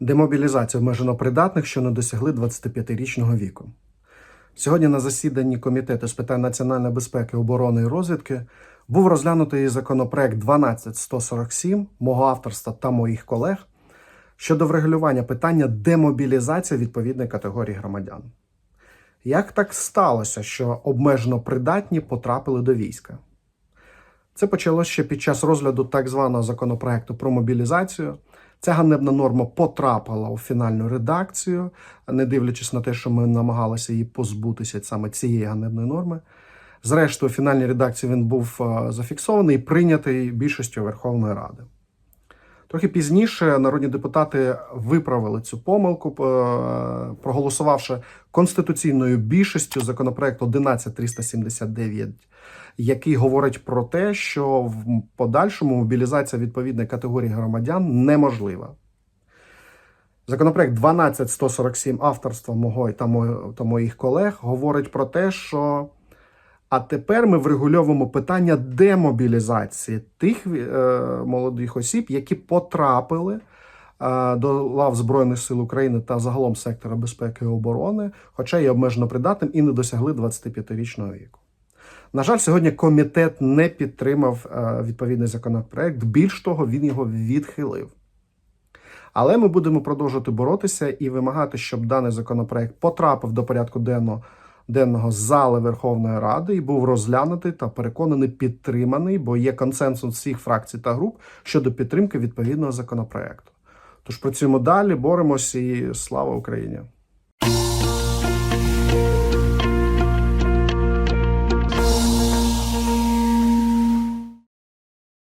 Демобілізація обмежено придатних, що не досягли 25-річного віку. Сьогодні на засіданні Комітету з питань національної безпеки, оборони і розвідки був розглянутий законопроект 12147 мого авторства та моїх колег щодо врегулювання питання демобілізації відповідної категорії громадян. Як так сталося, що обмежено придатні потрапили до війська? Це почалося ще під час розгляду так званого законопроекту про мобілізацію. Ця ганебна норма потрапила у фінальну редакцію, не дивлячись на те, що ми намагалися її позбутися саме цієї ганебної норми. Зрештою, у фінальній редакції він був е, зафіксований і прийнятий більшістю Верховної Ради. Трохи пізніше народні депутати виправили цю помилку, е, проголосувавши конституційною більшістю законопроект 11379, який говорить про те, що в подальшому мобілізація відповідної категорії громадян неможлива. Законопроект 12147 авторства мого та, мо- та моїх колег говорить про те, що а тепер ми врегульовуємо питання демобілізації тих е, молодих осіб, які потрапили е, до лав Збройних сил України та загалом сектора безпеки і оборони, хоча є обмежено придатним і не досягли 25-річного віку. На жаль, сьогодні комітет не підтримав е, відповідний законопроект. Більш того, він його відхилив. Але ми будемо продовжувати боротися і вимагати, щоб даний законопроект потрапив до порядку денного денного зали Верховної Ради і був розглянутий та переконаний підтриманий, бо є консенсус всіх фракцій та груп щодо підтримки відповідного законопроекту. Тож працюємо далі, боремося і слава Україні!